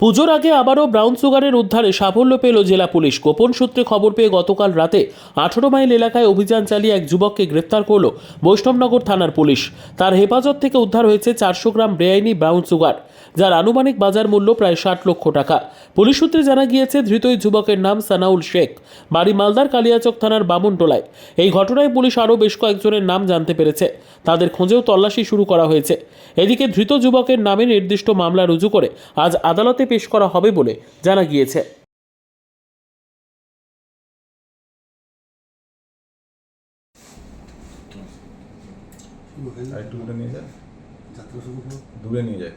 পুজোর আগে আবারও ব্রাউন সুগারের উদ্ধারে সাফল্য পেল জেলা পুলিশ। গোপন সূত্রে খবর পেয়ে গতকাল রাতে আঠারো মাইল এলাকায় অভিযান চালিয়ে এক যুবককে গ্রেপ্তার করল বৈষ্ণবনগর থানার পুলিশ। তার হেফাজত থেকে উদ্ধার হয়েছে চারশো গ্রাম বেআইনি ব্রাউন সুগার, যার আনুমানিক বাজার মূল্য প্রায় ষাট লক্ষ টাকা। পুলিশ সূত্রে জানা গিয়েছে ধৃত যুবকের নাম সানাউল শেখ, বাড়ি মালদার কালিয়াচক থানার বামনটোলায়। এই ঘটনায় পুলিশ আরও বেশ কয়েকজনের নাম জানতে পেরেছে। তাদের খোঁজেও তল্লাশি শুরু করা হয়েছে। এদিকে ধৃত যুবকের নামে নির্দিষ্ট মামলা রুজু করে আজ আদালতে পেশ করা হবে বলে জানা গিয়েছে। দূরে নিয়ে যায়